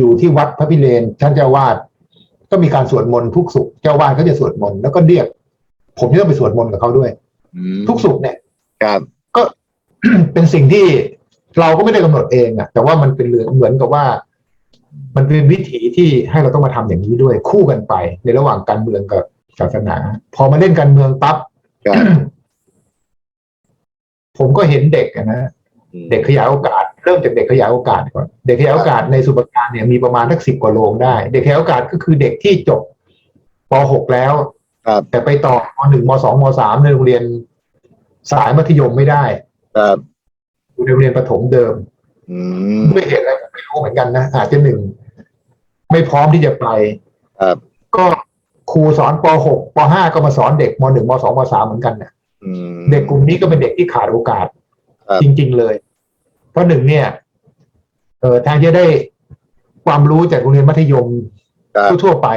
อยู่ที่วัดพระพิเรนท่านเจ้าวาดก็มีการสวดมนต์ทุกสุขเจ้าวาดก็จะสวดมนต์แล้วก็เรียก ผมที่ต้องไปสวดมนต์กับเขาด้วยอืมทุกสุขเนี่ยครับก็เป็นสิ่งที่เราก็ไม่ได้กำหนดเองอะแต่ว่ามันเป็นเรื่องเหมือนกับว่า มันเป็นวิถีที่ให้เราต้องมาทำอย่างนี้ด้วยคู่กันไป ในระหว่างการเมืองกับศาสนา พอมาเล่นการเมืองปั๊บครับผมก็เห็นเด็กอะนะอืมเด็กขยายโอกาส เริ่มจากเด็กขยายโอกาสก่อนเด็กขยายโอกาสในสุปการเนี่ยมีประมาณทักสิบกว่าโรงได้ เด็กขยายโอกาสก็คือเด็กที่จบป .6 แล้วครับแต่ไปต่อม .1 ม .2 ม .3 ในโรงเรียนสายมัธยมไม่ได้ครับอยู่ในโรงเรียนประถมเดิมอืมด้วยเหตุอะไรผมไม่รู้เหมือนกันนะอาจจะหนึ่งไม่พร้อมที่จะไปครับก็ครูสอนป .6 ป .5 ก็มาสอนเด็กม .1 ม .2 ม .3 เหมือนกันนะอืมเด็กกลุ่มนี้ก็เป็นเด็กที่ขาดโอกาสครับจริง ๆ เลย เพราะหนึ่งเนี่ยเออทางจะได้ความรู้จากโรงเรียนมัธยมครับทั่วๆไป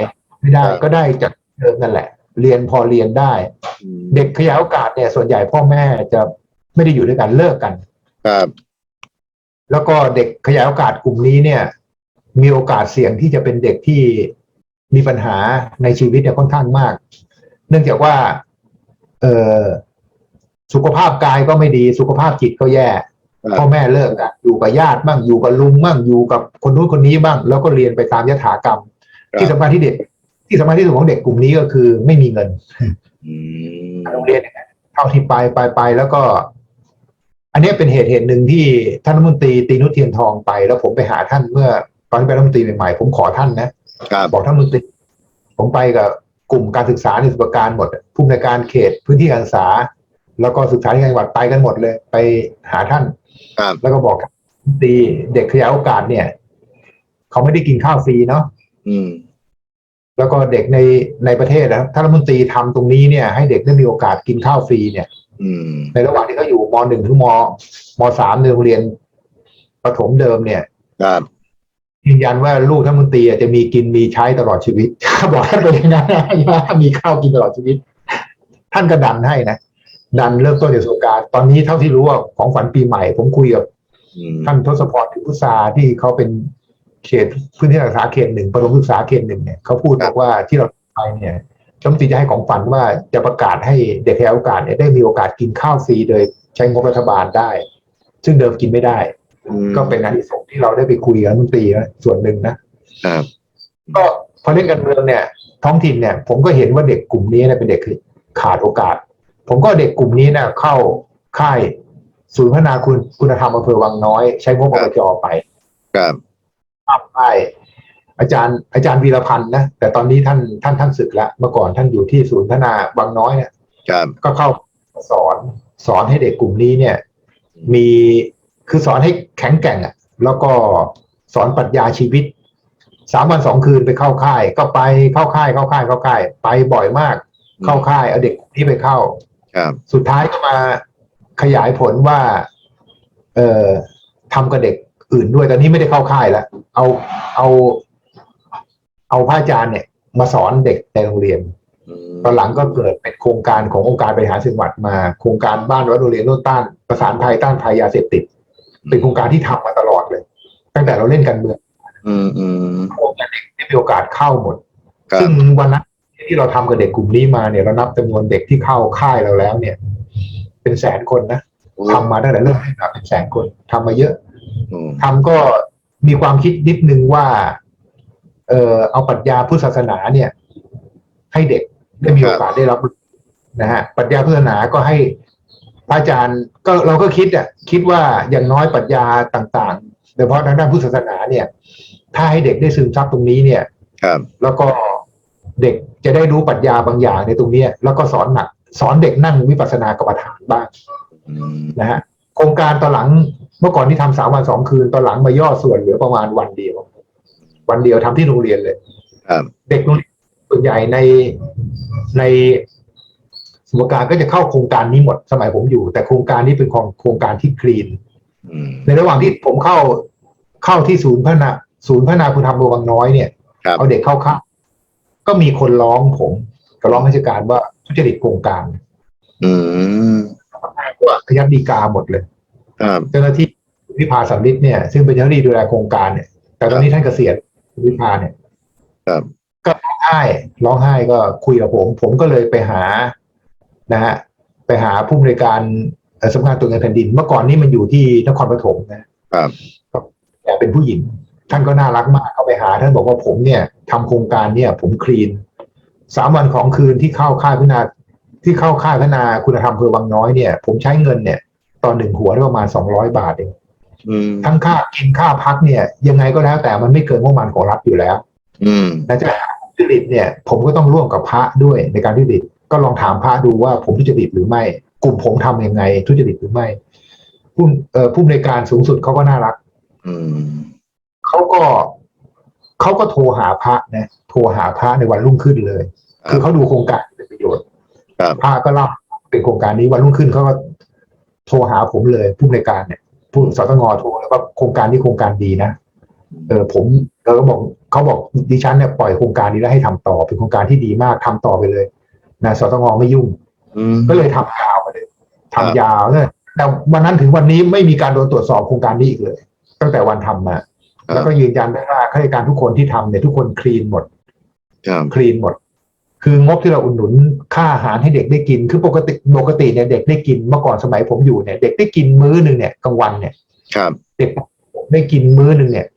ไม่ได้ครับก็ได้จากเดิมนั่นแหละ เรียนพอเรียนได้อืมเด็กขยายโอกาสเนี่ย ส่วนใหญ่พ่อแม่จะไม่ได้อยู่ด้วยกันเลิกกันครับแล้วก็เด็กขยายโอกาสกลุ่มนี้เนี่ย มีโอกาสเสี่ยงที่จะเป็นเด็กที่มีปัญหาในชีวิตเนี่ยค่อนข้างมาก เนื่องจากว่า เออสุขภาพกายก็ไม่ดี สุขภาพจิตก็แย่ครับ พ่อแม่เลิกกันอยู่กับญาติบ้างอยู่กับลุงบ้างอยู่กับคนนู้นคนนี้บ้าง แล้วก็เรียนไปตามยถากรรม ที่สำคัญที่เด็ก ที่สำคัญที่สุดของเด็กกลุ่มนี้ก็คือไม่มีเงินอืมโรงเรียนเนี่ยเท่าที่ไปไปไปแล้วก็ อันนี้เป็นเหตุเหตุหนึ่งที่ท่านรัฐมนตรีตีนุชเทียนทองไป แล้วผมไปหาท่านเมื่อ ตอนที่เป็นรัฐมนตรีใหม่ๆผมขอท่านนะครับบอกท่านรัฐมนตรีผมไปกับกลุ่มการศึกษาในสุปการหมดผู้อำนวยการเขตพื้นที่การศึกษา แล้วก็ศึกษาธิการจังหวัดไปกันหมดเลย ไปหาท่านครับแล้วก็บอกท่านรัฐมนตรีเด็กขยายโอกาสเนี่ย เขาไม่ได้กินข้าวฟรีเนาะอืมแล้วก็เด็กในในประเทศนะท่านรัฐมนตรีทำตรงนี้เนี่ย ให้เด็กได้มีโอกาสกินข้าวฟรีเนี่ยอืมในระหว่างที่เขาอยู่มหนึ่งถึงมมสามในโรงเรียนประถมเดิมเนี่ยครับยืนยันว่าลูกท่านรัฐมนตรีอะจะมีกินมีใช้ตลอดชีวิตบอกท่านไปอย่างนั้นนะว่ามีข้าวกินตลอดชีวิต ท่านก็ดันให้นะ ดันเริ่มต้นจากประสบการณ์ตอนนี้เท่าที่รู้ว่าของขวัญปีใหม่ ผมคุยกับอืมท่านทศพรพิพุทธาที่เขาเป็นเขตพื้นที่การศึกษาเขตหนึ่งประถมศึกษาเขตหนึ่งเนี่ยเขาพูดบอกว่าที่เราไปเนี่ยรัฐมนตรีจะให้ของฝันว่าจะประกาศให้เด็กแถวโอกาสเนี่ยได้มีโอกาสกินข้าวฟรีโดยใช้งบรัฐบาลได้ ซึ่งเดิมกินไม่ได้อืมก็เป็นอันที่สงส์ที่เราได้ไปคุยกับรัฐมนตรีนะส่วนหนึ่งนะครับก็พอเล่นการเมืองเนี่ย ท้องถิ่นเนี่ย ผมก็เห็นว่าเด็กกลุ่มนี้เนี่ยเป็นเด็กขาดโอกาส ผมก็เอาเด็กกลุ่มนี้เนี่ยเข้าค่ายศูนย์พัฒนาคุณคุณธรรมอำเภอวังน้อย ใช้งบอบจไปครับครับใช่อาจารย์อาจารย์วีรพันธ์นะแต่ตอนนี้ท่านท่านท่านศึกแล้วเมื่อก่อนท่านอยู่ที่ศูนย์พัฒนาบางน้อยเนี่ยครับก็เข้าสอนสอนให้เด็กกลุ่มนี้เนี่ย มีคือสอนให้แข็งแกร่งอะ แล้วก็สอนปรัชญาชีวิตสามวันสองคืนไปเข้าค่าย ก็ไปเข้าค่ายเข้าค่ายเข้าค่ายไปบ่อยมาก เข้าค่ายเอาเด็กกลุ่มนี้ไปเข้า ครับสุดท้ายก็มาขยายผลว่า เอ่อทำกับเด็กอื่นด้วยตอนนี้ไม่ได้เข้าค่ายแล้วเอาเอาเอาพระอาจารย์เนี่ย มาสอนเด็กในโรงเรียนอืมตอนหลังก็เกิดเป็นโครงการขององค์การบริหารส่วนจังหวัดมาโครงการบ้านวัดโรงเรียนโน่นต้านประสานภัยต้านภัยยาเสพติด เป็นโครงการที่ทำมาตลอดเลย ตั้งแต่เราเล่นการเมืองอืมอืมโครงการเด็กได้มีโอกาสเข้าหมดครับซึ่งวันนั้น ที่เราทำกับเด็กกลุ่มนี้มาเนี่ยเรานับจำนวนเด็กที่เข้าค่ายเราแล้วเนี่ย เป็นแสนคนนะทำมาตั้งแต่เริ่มเล่นมาเป็นแสนคนทำมาเยอะอืมทำก็มีความคิดนิดนึงว่า เออเอาปรัชญาพุทธศาสนาเนี่ย ให้เด็กได้มีโอกาสได้รับนะฮะปรัชญาพุทธศาสนาก็ให้พระอาจารย์ก็เราก็คิดอะคิดว่าอย่างน้อยปรัชญาต่างๆโดยเฉพาะทางด้านพุทธศาสนาเนี่ย ถ้าให้เด็กได้ซึมซับตรงนี้เนี่ย ครับ แล้วก็ เด็กจะได้รู้ปรัชญาบางอย่างในตรงเนี้ยแล้วก็สอนหนัก สอนเด็กนั่งวิปัสสนากรรมฐานบ้างอืมนะฮะโครงการตอนหลังเมื่อก่อนที่ทำสามวันสองคืนตอนหลังมาย่อส่วนเหลือประมาณวันเดียว วันเดียวทำที่โรงเรียนเลยครับเด็กโรงเรียนส่วนใหญ่ในในสมุทรปราการก็จะเข้าโครงการนี้หมดสมัยผมอยู่ แต่โครงการนี้เป็นของโครงการที่คลีนอืมในระหว่างที่ผมเข้าเข้าที่ศูนย์พัฒนาศูนย์พัฒนาคุณธรรมบวังน้อยเนี่ยครับเอาเด็กเข้าค่าย ก็มีคนร้องผมกับร้องราชการว่าทุจริตโครงการอืมว่าขยับดีกาหมดเลยครับเจ้าหน้าที่วิภาสัมฤทธิ์เนี่ยซึ่งเป็นเจ้าหน้าที่ดูแลโครงการเนี่ย แต่ตอนนี้ท่านเกษียณคุณวิพาเนี่ยครับก็ร้องไห้ร้องไห้ก็คุยกับผม ผมก็เลยไปหานะฮะไปหาผู้บริการเอ่อสำนักงานตรวจเงินแผ่นดิน เมื่อก่อนนี้มันอยู่ที่นครปฐมนะครับแต่เป็นผู้หญิง ท่านก็น่ารักมากเข้าไปหา ท่านบอกว่าผมเนี่ยทำโครงการเนี่ย ผมคลีนสามวันของคืนที่เข้าค่ายพัฒนา ที่เข้าค่ายพัฒนาคุณธรรมอำเภอวังน้อยเนี่ย ผมใช้เงินเนี่ย ตอนหนึ่งหัวได้ประมาณสองร้อยบาทเองอืมทั้งค่ากินค่าพักเนี่ย ยังไงก็แล้วแต่มันไม่เกินงบประมาณของรัฐอยู่แล้ว อืมนะจะทุจริตเนี่ย ผมก็ต้องร่วมกับพระด้วยในการทุจริตก็ลองถามพระดูว่าผมทุจริตหรือไม่ กลุ่มผมทำยังไง ทุจริตหรือไม่ผู้เอ่อผู้ในวยการสูงสุดเขาก็น่ารัก อืม เขาก็เขาก็โทรหาพระนะโทรหาพระในวันรุ่งขึ้นเลยครับคือเขาดูโครงการเป็นประโยชน์ครับพระก็เล่าเป็นโครงการนี้วันรุ่งขึ้นเขาก็โทรหาผมเลยผู้ในวยการเนี่ยผู้สตงโทรแล้วก็โครงการนี้โครงการดีนะเออผมเออก็บอกเขาบอกดิฉันเนี่ยปล่อยโครงการนี้แล้วให้ทำต่อเป็นโครงการที่ดีมากทำต่อไปเลยนะสตงไม่ยุ่งอืมก็เลยทำยาวไปเลยทำครับยาวเลยแต่วันนั้นถึงวันนี้ไม่มีการโดนตรวจสอบโครงการนี้อีกเลย ตั้งแต่วันทำมาครั แล้วบก็ยืนยันได้ว่าข้าราชการทุกคนที่ทำเนี่ยทุกคนคลีนหมดครับคลีนหมด คืองบที่เราอุดหนุนค่าอาหารให้เด็กได้กิน คือปกติปกติเนี่ยเด็กได้กินเมื่อก่อนสมัยผมอยู่เนี่ย เด็กได้กินมื้อหนึ่งเนี่ยกลางวันเนี่ยครับ เด็กได้กินมื้อหนึ่งเนี่ย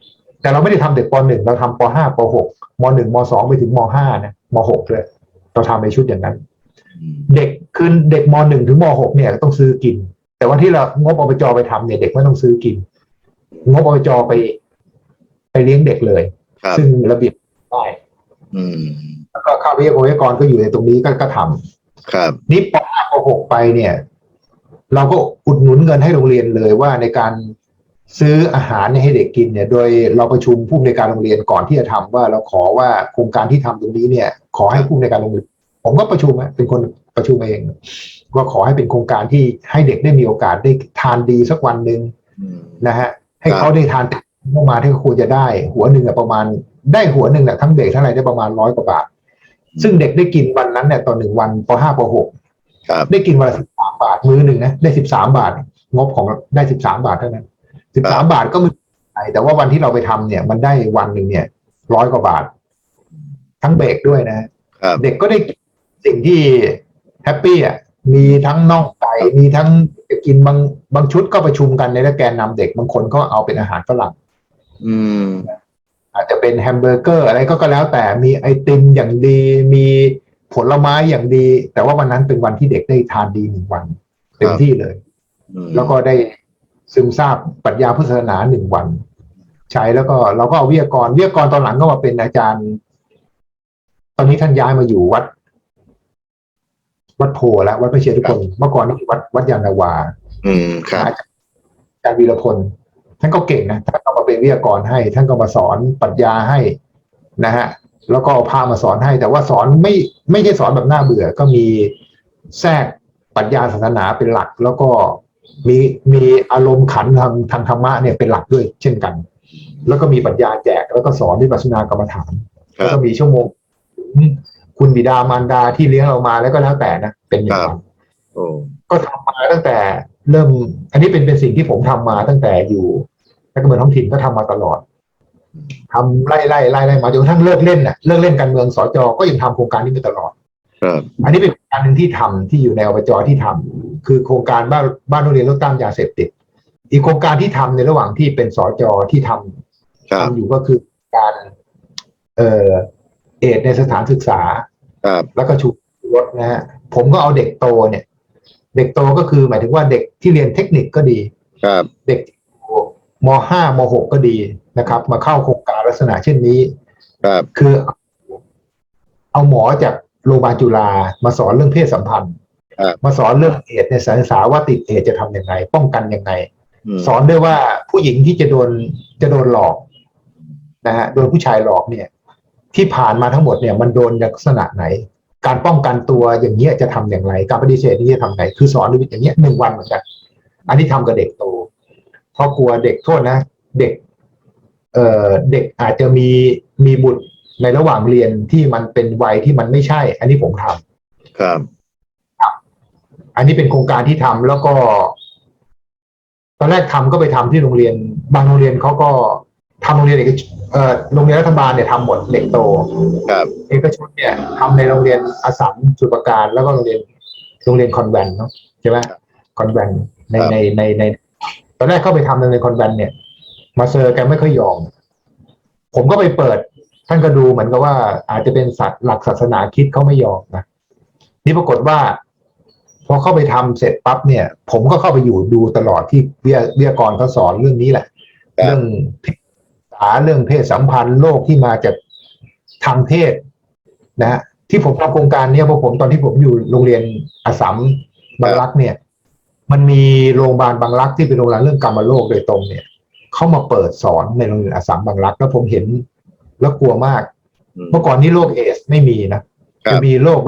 แต่เราไม่ได้ทำเด็กปหนึ่งเราทำปห้าปหกมหนึ่งมสองไปถึงมห้านะมหกเลยเราทำในชุดอย่างนั้นอืมเด็กคือเด็กมหนึ่งถึงมหกเนี่ยต้องซื้อกิน แต่วันที่เรางบอบจไปทำเนี่ยเด็กไม่ต้องซื้อกิน งบอบจไปไป เลี้ยงเด็กเลยครับซึ่งระเบียบได้อืมแล้วก็ค่าวิทยากรก็อยู่ในตรงนี้ก็ก็ทำครับ นี่ป .5 ป .6 ไปเนี่ย เราก็อุดหนุนเงินให้โรงเรียนเลยว่าในการซื้ออาหารเนี่ยให้เด็กกินเนี่ย โดยเราประชุมผู้ในวยการโรงเรียนก่อนที่จะทำว่าเราขอว่าโครงการที่ทำตรงนี้เนี่ย ขอให้ผู้ในวยการโรงเรียนผมก็ประชุมอะเป็นคนประชุมเองว่าขอให้เป็นโครงการที่ให้เด็กได้มีโอกาสได้ทานดีสักวันหนึ่งอืมนะฮะ ให้ครับเขาได้ทาน เมื่อมาที่เขาควรจะได้ หัวหนึ่งอะประมาณได้หัวหนึ่งอะทั้งเด็กทั้งอะไรได้ประมาณร้อยกว่าบาท ซึ่งเด็กได้กินวันนั้นเนี่ยต่อหนึ่งวันป .5 ป .6 ครับได้กินวันละสิบสามบาทมื้อหนึ่งนะได้สิบสามบาท งบของได้สิบสามบาทเท่านั้นสิบสามบาทก็ไม่เป็นไรแต่ว่าวันที่เราไปทำเนี่ย มันได้วันหนึ่งเนี่ยร้อยกว่าบาท ทั้งเบรกด้วยนะครับเด็กก็ได้สิ่งที่แฮปปี้อะมีทั้งน่องไก่มีทั้งกินบางบางชุดก็ประชุมกันในแล้วแกนนำเด็กบางคนก็เอาเป็นอาหารฝรั่ง อืม อาจจะเป็นแฮมเบอร์เกอร์อะไรก็ก็แล้วแต่มีไอติมอย่างดี มีผลไม้อย่างดี แต่ว่าวันนั้นเป็นวันที่เด็กได้ทานดีหนึ่งวันเต็มที่เลยอืมแล้วก็ได้ซึมซาบปรัชญาพุทธศาสนาหนึ่งวัน ใช้แล้วก็เราก็เอาวิทยากรวิทยากรตอนหลังก็มาเป็นอาจารย์ ตอนนี้ท่านย้ายมาอยู่วัด วัดโพแล้ววัดพระเชตุพนเมื่อก่อนนี่วัดวัดยานนาวา อืมครับอาจารย์วีรพลท่านก็เก่งนะท่านก็มาเป็นวิทยากรให้ ท่านก็มาสอนปรัชญาให้นะฮะแล้วก็เอาพามาสอนให้ แต่ว่าสอนไม่ไม่ใช่สอนแบบน่าเบื่อ ก็มีแทรกปรัชญาศาสนาเป็นหลัก แล้วก็มีมีอารมณ์ขันทางทางธรรมะเนี่ยเป็นหลักด้วย เช่นกัน แล้วก็มีปรัชญาแจก แล้วก็สอนวิปัสสนากรรมฐานครัแล้วบก็มีชั่วโมง คุณบิดามารดาที่เลี้ยงเรามาแล้วก็แล้วแต่นะเป็นอย่างครันั้บนโอ้ก็ทำมาตั้งแต่เริ่ม อันนี้เป็นเป็นสิ่งที่ผมทำมาตั้งแต่อยู่ นักการเมืองท้องถิ่นก็ทำมาตลอดทำไล่ไล่ไล่ไล่มาจนกระทั่งเลิกเล่นน่ะเลิกเล่นการเมืองสจก็ยังทำโครงการนี้ไปตลอดครับอันนี้เป็นโครงการหนึ่งที่ทำที่อยู่ในอบจที่ทำคือโครงการบ้านบ้านโรงเรียนลดต้านยาเสพติด อีกโครงการที่ทำในระหว่างที่เป็นสจที่ทำครับทำอยู่ก็คือการ เอ่อเอดในสถานศึกษาครับแล้วก็ชูรถนะฮะผมก็เอาเด็กโตเนี่ย เด็กโตก็คือหมายถึงว่าเด็กที่เรียนเทคนิคก็ดีครับเด็ก มห้ามหกก็ดีนะครับ มาเข้าโครงการลักษณะเช่นนี้ครับคือ เอาหมอจากโรงพยาบาลจุฬามาสอนเรื่องเพศสัมพันธ์ครับมาสอนเรื่องเอดส์ในสารศึกษาว่าติดเอดส์จะทำยังไง ป้องกันยังไงมสอนด้วยว่าผู้หญิงที่จะโดนจะโดนหลอกนะฮะโดนผู้ชายหลอกเนี่ย ที่ผ่านมาทั้งหมดเนี่ย มันโดนลักษณะไหน การป้องกันตัวอย่างเงี้ยจะทำอย่างไร การปฏิเสธนี่จะทำไงคือสอนด้วยอย่างเงี้ยหนึ่งวันเหมือนกันอันนี้ทำกับเด็กโตเพราะกลัวเด็กโทษนะ เด็กเอ่อเด็กอาจจะมีมีบุตรในระหว่างเรียนที่มันเป็นวัยที่มันไม่ใช่ อันนี้ผมทำครับ อันนี้เป็นโครงการที่ทำแล้วก็ ตอนแรกทำก็ไปทำที่โรงเรียน บางโรงเรียนเขาก็ทำโรงเรียนเอกชนเอ่อโรงเรียนรัฐบาลเนี่ยทำหมดเด็กโต ครับเอกชนเนี่ยทำในโรงเรียนอาสัมสุประการแล้วก็โรงเรียนโรงเรียนคอนแวนต์เนาะใช่ไหมคอนแวนต์ในครับในในใน ตอนแรกเข้าไปทำในคอนแวนต์เนี่ย มาเซอร์แกไม่ค่อยยอม ผมก็ไปเปิด ท่านก็ดูเหมือนกับว่า อาจจะเป็นสัตว์หลักศาสนาคิดเขาไม่ยอมนะนี่ปรากฏว่า พอเข้าไปทำเสร็จปั๊บเนี่ย ผมก็เข้าไปอยู่ดูตลอดที่วิทยาวิทยากรเขาสอนเรื่องนี้แหละ เรื่องเพศศึกษาเรื่องเพศสัมพันธ์โลกที่มาจากทางเพศนะฮะที่ผมทำโครงการเนี้ยเพราะผมตอนที่ผมอยู่โรงเรียนอาสัมบารักเนี่ย มันมีโรงพยาบาลบางรักที่เป็นโรงพยาบาลเรื่องกรรมโรคโดยตรงเนี่ยเข้ามาเปิดสอนในโรงเรียนอาสัมบางรักแล้วผมเห็นแล้วกลัวมากอืมเมื่อก่อนนี้โรคเอดสไม่มีนะครับจะมีโรค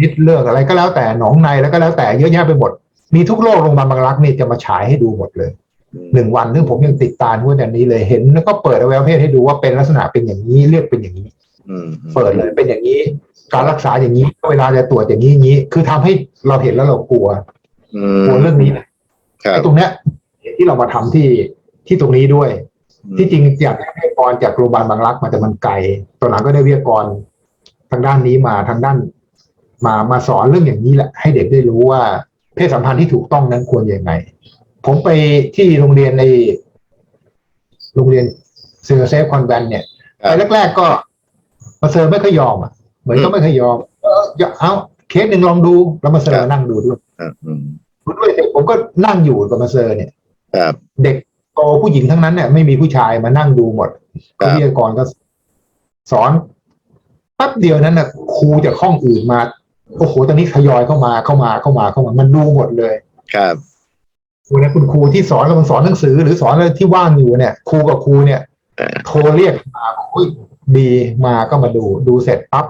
นิดเลือกอะไรก็แล้วแต่หนองในแล้วก็แล้วแต่เยอะแยะไปหมด มีทุกโรคโรงพยาบาลบางรักนี่จะมาฉายให้ดูหมดเลยหนึ่งวันซึ่งผมยังติดตามพวกแบบนี้เลยเห็น แล้วก็เปิดอวัยวะเพศให้ดูว่าเป็นลักษณะเป็นอย่างนี้เรียกเป็นอย่างนี้อืมเปิดเลยเป็นอย่างนี้ การรักษาอย่างนี้เวลาจะตรวจอย่างนี้อย่างนี้ คือทำให้เราเห็นแล้วเรากลัวอื กลัวมเรื่องนี้นะครับไอ้ตรงเนี้ย ที่เรามาทำที่ที่ตรงนี้ด้วย ที่จริงอยากได้วิทยากรจากโรงพยาบาลบางรักมาแต่มันไกลตอนหลังก็ได้วิทยากรทางด้านนี้มาทางด้าน มามาสอนเรื่องอย่างนี้แหละ ให้เด็กได้รู้ว่าเพศสัมพันธ์ที่ถูกต้องนั้นควรยังไง ผมไปที่โรงเรียนในโรงเรียนเซอร์เซฟคอนแวนเนี่ยครัไปบแรก ๆ ก็มาเซอร์ไม่ค่อยยอมอะเหมือนก็ไม่ค่อยยอม เอออย่าเอาเคสหนึ่งลองดูแล้วมาเซอร์มานั่งดูด้วยอ่าอืม ดูด้วยเสร็จผมก็นั่งอยู่กับมาเซอร์เนี่ยครับเด็กโตผู้หญิงทั้งนั้นเนี่ยไม่มีผู้ชายมานั่งดูหมดครับวิทยากรก็สอนแป๊บเดียวนั้นน่ะครูจากห้องอื่นมาโอ้โหตอนนี้ทยอยเข้ามาเข้ามาเข้ามาเข้ามา มันดูหมดเลย ครับคุณนะคุณครูที่สอนกำลังสอนหนังสือ หรือสอนอะไรที่ว่างอยู่เนี่ยครูกับครูเนี่ยอ่าโทรเรียกมาบอกอุ้ยดีมาก็มาดู ดูเสร็จปั๊บ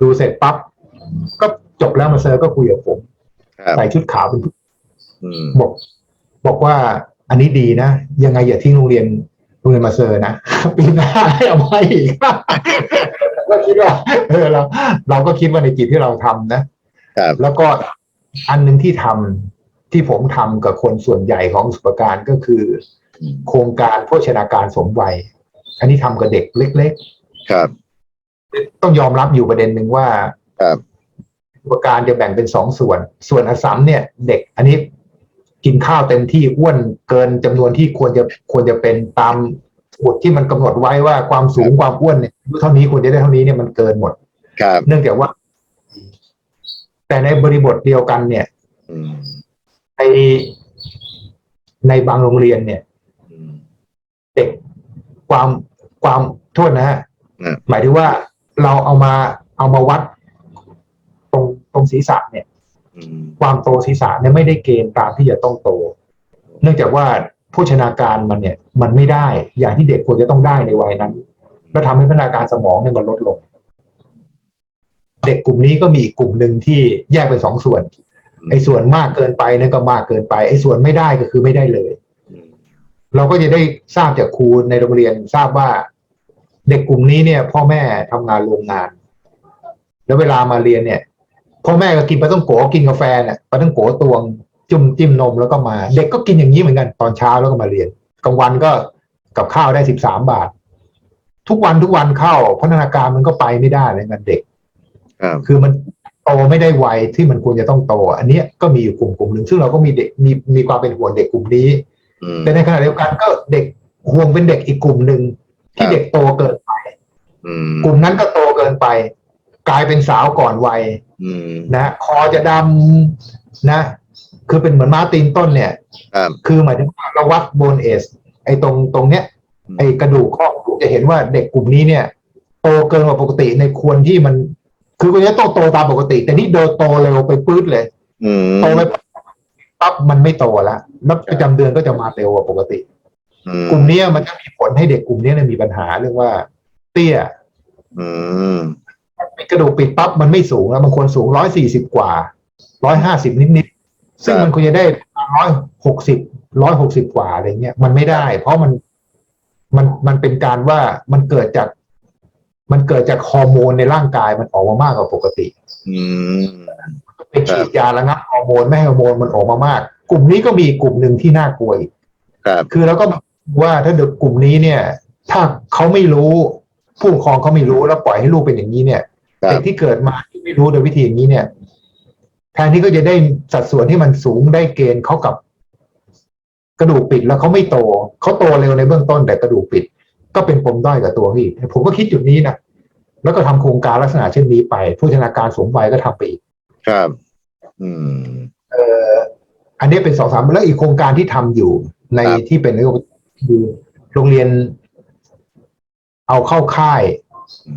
ดูเสร็จปั๊บก็จบแล้วมาเซอร์ก็คุยกับผมครับ ใส่ชุดขาวเป็นผู้อืมบอกบอกว่าอันนี้ดีนะ ยังไงอย่าทิ้งโรงเรียนโรงเรียนมาเซอร์นะปีหน้าให้เอามาอีกก็คิดว่าเออเราเราก็คิดว่าในจิตที่เราทำนะครับแล้วก็อันหนึ่งที่ทำที่ผมทำกับคนส่วนใหญ่ของสุปการก็คืออืมโครงการโภชนาการสมวัย อันนี้ทำกับเด็กเล็กครับๆต้องยอมรับอยู่ประเด็นหนึ่งว่าครับ สุปการจะแบ่งเป็นสองส่วน ส่วนอสสัมเนี่ยเด็กอันนี้กินข้าวเต็มที่อ้วนเกินจำนวนที่ควรจะควรจะเป็นตามกฎที่มันกำหนดไว้ว่าความสูงความอ้วนเนี่ยอายุเท่านี้ควรจะได้เท่านี้เนี่ยมันเกินหมดครับเนื่องจากว่า แต่ในบริบทเดียวกันเนี่ยอืมในในบางโรงเรียนเนี่ยอืมเด็กความความโทษนะฮะอืมหมายถึงว่าเราเอามาเอามาวัดต รงตรงศีรษะเนี่ยอืมความโตศีรษะเนี่ยไม่ได้เกณฑ์ตามที่จะต้องโต เนื่องจากว่าโภชนาการมันเนี่ยมันไม่ได้อย่างที่เด็กควรจะต้องได้ในวัยนั้นแล้วทำให้พัฒนาการสมองเนี่ยมันลดลง เด็กกลุ่มนี้ก็มีอีกกลุ่มหนึ่งที่แยกเป็นสองส่วน ไอ้ส่วนมากเกินไปนั่นก็มากเกินไป ไอ้ส่วนไม่ได้ก็คือไม่ได้เลยอืมเราก็จะได้ทราบจากครูในโรงเรียนทราบว่า เด็กกลุ่มนี้เนี่ย พ่อแม่ทำงานโรงงาน แล้วเวลามาเรียนเนี่ย พ่อแม่ก็กินปลาต้องโกกินกาแฟเนี่ยปลาต้องโกตวงจุ่มจิ้มนมแล้วก็มา เด็กก็กินอย่างนี้เหมือนกันตอนเช้าแล้วก็มาเรียนกลางวันก็กับข้าวได้สิบสามบาท ทุกวันทุกวันเข้าพัฒนาการมันก็ไปไม่ได้เลยกันเด็กครับคือมันโตไม่ได้ไวที่มันควรจะต้องโต อันเนี้ยก็มีอยู่กลุ่มกลุ่มหนึ่งซึ่งเราก็มีเด็กมีมีความเป็นห่วงเด็กกลุ่มนี้อืมแต่ในขณะเดียวกันก็เด็กห่วงเป็นเด็กอีกกลุ่มหนึ่งที่ครับเด็กโตเกินไปอืมกลุ่มนั้นก็โตเกินไป กลายเป็นสาวก่อนวัยอืมนะคอจะดำนะ คือเป็นเหมือนม้าตีนต้นเนี่ยครับคือหมายถึงว่าเราวัดโบนเอสไอ้ตรงตรงเนี้ย ไอ้กระดูกข้อกระดูกจะเห็นว่าเด็กกลุ่มนี้เนี่ย โตเกินกว่าปกติในควรที่มัน คือควรจะต้องโตตามปกติ แต่นี่โดนโตเร็วไปปื๊ดเลยอืมโตไปปั๊บมันไม่โตแล้วแล้วประจำเดือนก็จะมาเร็วกว่าปกติอืมกลุ่มเนี้ยมันจะมีผลให้เด็กกลุ่มเนี้ยเนี่ยมีปัญหาเรื่องว่า เตี้ย อืม กระดูกปิดปั๊บมันไม่สูงแล้วมันควรสูงร้อยสี่สิบกว่าร้อยห้าสิบนิดๆซึ่งมันควรจะได้ร้อยหกสิบร้อยหกสิบกว่าอะไรเงี้ยมันไม่ได้ เพราะมันมันมันเป็นการว่ามันเกิดจาก มันเกิดจากฮอร์โมนในร่างกายมันออกมามากกว่าปกติ อืมไปฉีดยาระงับฮอร์โมนไม่ให้ฮอร์โมนมันออกมามาก กลุ่มนี้ก็มีอีกกลุ่มหนึ่งที่น่ากลัวอีกครับคือเราก็ว่าถ้าเด็กกลุ่มนี้เนี่ย ถ้าเขาไม่รู้ผู้ปกครองเขาไม่รู้แล้วปล่อยให้ลูกเป็นอย่างนี้เนี่ยครั เด็บกที่เกิดมาที่ไม่รู้โดยวิธีอย่างนี้เนี่ยแทนที่ก็จะได้สัดส่วนที่มันสูงได้เกณฑ์เขากับ กระดูกปิดแล้วเขาไม่โตเขาโตเร็วในเบื้องต้นแต่กระดูกปิด ก็เป็นปมด้อยกับตัวพี่ผมก็คิดจุดนี้นะแล้วก็ทำโครงการลักษณะเช่นนี้ไป ผู้ชนาการสมวัยก็ทำไปอีกครับ อืม เอ่ออันนี้เป็นสองสามแล้วอีกโครงการที่ทำอยู่ในครับที่เป็นคือโรงเรียนเอาเข้าค่าย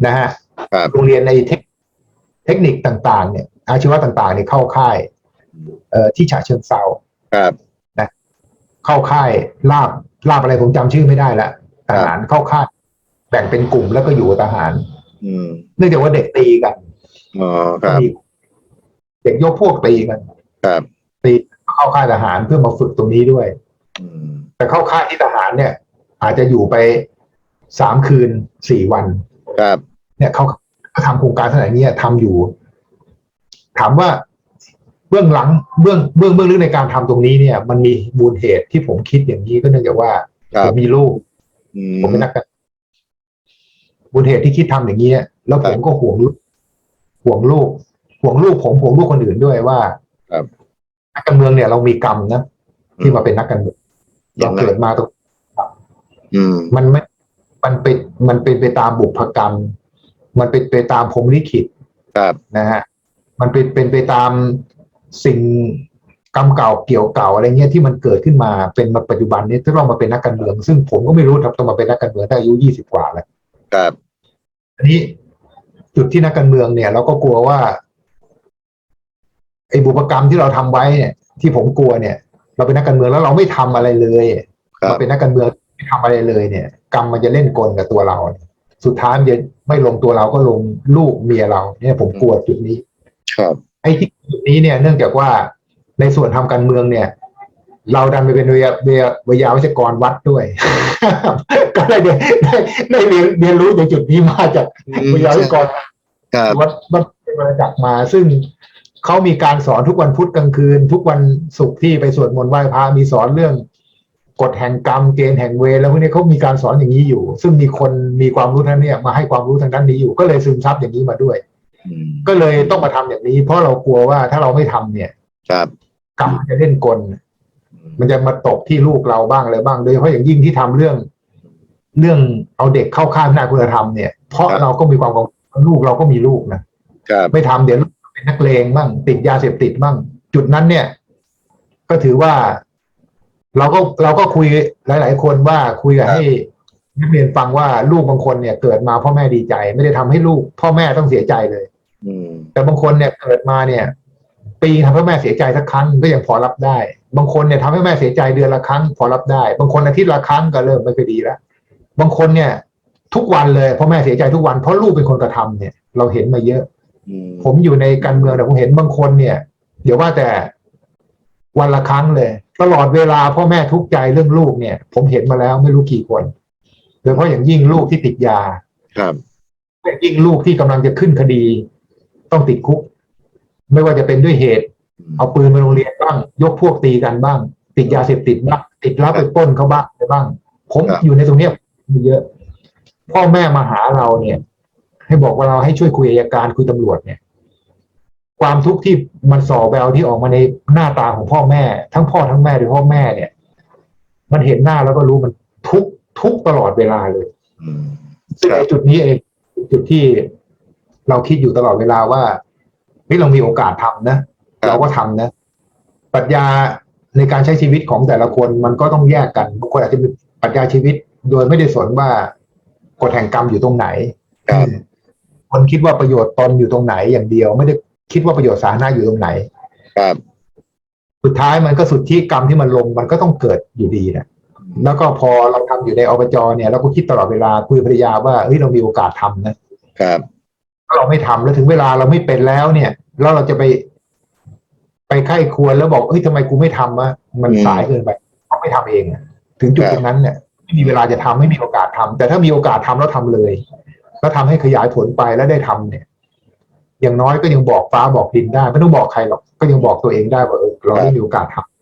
นะฮะ ครับ โรงเรียนในเทคเทคนิคต่างๆ เนี่ย อาชีวะต่างๆเนี่ยเข้าค่ายเอ่อที่ฉะเชิงเซาครับเข้าค่ายลาบลาบอะไรผมจำชื่อไม่ได้ละทหารเข้าค่ายแบ่งเป็นกลุ่มแล้วก็อยู่กับทหาร อืมเนื่องจากว่าเด็กตีกันอ๋อครับ มีเด็กยกพวกตีกัน ครับ ตีเข้าค่ายทหารเพื่อมาฝึกตรงนี้ด้วย อืมแต่เข้าค่ายที่ทหารเนี่ย อาจจะอยู่ไปสามคืนสี่วัน ครับ เนี่ยเขาเขาทำโครงการขนาดนี้ทำอยู่ ถามว่าเบื้องหลังเบื้องเบื้องเบื้องลึกในการทำตรงนี้เนี่ย มันมีมูลเหตุที่ผมคิดอย่างนี้ก็เนื่องจากว่าครัผบมมีลูกอืผมเป็นนักการมูลเหตุที่คิดทำอย่างนี้เนี่ยแล้วผมก็ห่วงลูกห่วงลูก ห่วงลูกผมห่วงลูกคนอื่นด้วยว่าครับนักการเมืองเนี่ยเรามีกรรมนะที่มาเป็นนักการเมืองยัเรางไงเกิดมาตรงอืมมันไม่ มันเป็นมันเป็นไปตามบุพกรรม มันเป็นไปตามพรหมลิขิตครับนะฮะมันเป็นเป็นไปตามสิ่งกรรมเก่าเกี่ยวเก่าอะไรเงี้ยที่มันเกิดขึ้นมาเป็นมาปัจจุบันนี้ถ้าเรามาเป็นนักการเมืองซึ่งผมก็ไม่รู้ครับต้องมาเป็นนักการเมืองตั้งอายุยี่สิบกว่าแล้วครับอันนี้จุดที่นักการเมืองเนี่ย เราก็กลัวว่าไอ้บุพกรรมที่เราทำไว้เนี่ย ที่ผมกลัวเนี่ย เราเป็นนักการเมืองแล้วเราไม่ทำอะไรเลยครับเราเป็นนักการเมืองไม่ทำอะไรเลยเนี่ย กรรมมันจะเล่นกลกับตัวเรา สุดท้ายมันจะไม่ลงตัวเราก็ลงลูกเมียเรา เนี่ยผมกลัวจุดนี้ ครับไอ้ที่จุดนี้เนี่ยเนื่องจากว่าในส่วนทำการเมืองเนี่ย เราดันไปเป็นวิทยาวิทยาวิทยาวิชกรวัดด้วย ก็ได้ได้ได้ได้เรียนเรียนรู้จากจุดนี้มาจากวิทยาวิทยากรครับวัดวัดมาจากมา ซึ่งเขามีการสอนทุกวันพุธกลางคืน ทุกวันศุกร์ที่ไปสวดมนต์ไหว้พระมีสอนเรื่อง กฎแห่งกรรมเกณฑ์แห่งเวรแล้วพวกนี้เขามีการสอนอย่างนี้อยู่ ซึ่งมีคนมีความรู้ทั้งเนี้ยมาให้ความรู้ทางด้านนี้อยู่ ก็เลยซึมซับอย่างนี้มาด้วยอืมก็เลยต้องมาทำอย่างนี้ เพราะเรากลัวว่าถ้าเราไม่ทำเนี่ย ครับกรรมมันจะเล่นกล มันจะมาตกที่ลูกเราบ้างอะไรบ้างโดยเฉพาะอย่างยิ่งที่ทำเรื่อง เรื่องเอาเด็กเข้าข้างหน้าคุณธรรมเนี่ย เพราะครับเราก็มีความกังวลว่าลูกเราก็มีลูกนะครับไม่ทำเดี๋ยวลูกเป็นนักเลงบ้างติดยาเสพติดบ้างจุดนั้นเนี่ย ก็ถือว่า เราก็เราก็คุยหลาย ๆ คนว่าคุยกับให้นักเรียนฟังว่าลูกบางคนเนี่ยเกิดมาพ่อแม่ดีใจ ไม่ได้ทำให้ลูก พ่อแม่ต้องเสียใจเลย อืมแต่บางคนเนี่ยเกิดมาเนี่ย ปีทำให้แม่เสียใจสักครั้งก็ยังพอรับได้ บางคนเนี่ยทำให้แม่เสียใจเดือนละครั้ง พอรับได้ บางคนอาทิตย์ละครั้งก็เริ่มไม่ค่อยดีแล้วบางคนเนี่ย ทุกวันเลยพ่อแม่เสียใจทุกวันเพราะลูกเป็นคนกระทำเนี่ย เราเห็นมาเยอะอืมผมอยู่ในการเมืองแต่ผมเห็นบางคนเนี่ย เดี๋ยวว่าแต่วันละครั้งเลย ตลอดเวลาพ่อแม่ทุกข์ใจเรื่องลูกเนี่ย ผมเห็นมาแล้วไม่รู้กี่คน โดยเฉพาะอย่างยิ่งลูกที่ติดยา ครับยิ่งลูกที่กำลังจะขึ้นคดี ต้องติดคุก ไม่ว่าจะเป็นด้วยเหตุ เอาปืนมาโรงเรียนบ้าง ยกพวกตีกันบ้าง ติดยาเสพติดบ้างติดแล้วไปปล้นเขาบ้างอะไรบ้าง ผมครับอยู่ในตรงเนี้ยมีเยอะ พ่อแม่มาหาเราเนี่ย ให้บอกว่าเราให้ช่วยคุยอัยการคุยตำรวจเนี่ย ความทุกข์ที่มันส่อแววที่ออกมาในหน้าตาของพ่อแม่ ทั้งพ่อทั้งแม่หรือพ่อแม่เนี่ย มันเห็นหน้าแล้วก็รู้มันทุกข์ทุกข์ตลอดเวลาเลยอืมซึ่งครับในจุดนี้เองเป็นจุดที่เราคิดอยู่ตลอดเวลาว่าเฮ้ยเรามีโอกาสทำนะเราก็ทำนะปรัชญาในการใช้ชีวิตของแต่ละคนมันก็ต้องแยกกันบางคนอาจจะมีปรัชญาชีวิต โดยไม่ได้สนว่ากฎแห่งกรรมอยู่ตรงไหนครับคนคิดว่าประโยชน์ตนอยู่ตรงไหนอย่างเดียว ไม่ได้ คิดว่าประโยชน์สาธารณะอยู่ตรงไหน ครับ สุดท้ายมันก็สุดที่กรรมที่มันลงมันก็ต้องเกิดอยู่ดีนะแล้วก็พอเราทำอยู่ในอบจเนี่ยเราก็คิดตลอดเวลาคุยกับภรรยาว่าเฮ้ยเรามีโอกาสทำนะครับถ้าเราไม่ทำแล้วถึงเวลาเราไม่เป็นแล้วเนี่ยแล้วเราจะไปไปไข้ควรแล้วบอกเฮ้ยทำไมกูไม่ทำวะมันอืมสายเกินไปต้องไม่ทำเองอะถึงจุดครับตรงนั้นเนี่ยไม่มีเวลาจะทำไม่มีโอกาสทำแต่ถ้ามีโอกาสทำแล้วทำเลย แล้วทำให้ขยายผลไปแล้วได้ทำเนี่ย อย่างน้อยก็ยังบอกฟ้าบอกดินได้ ไม่ต้องบอกใครหรอกก็ยังบอกตัวเองได้ว่าเออเราได้มีโอกาสทำ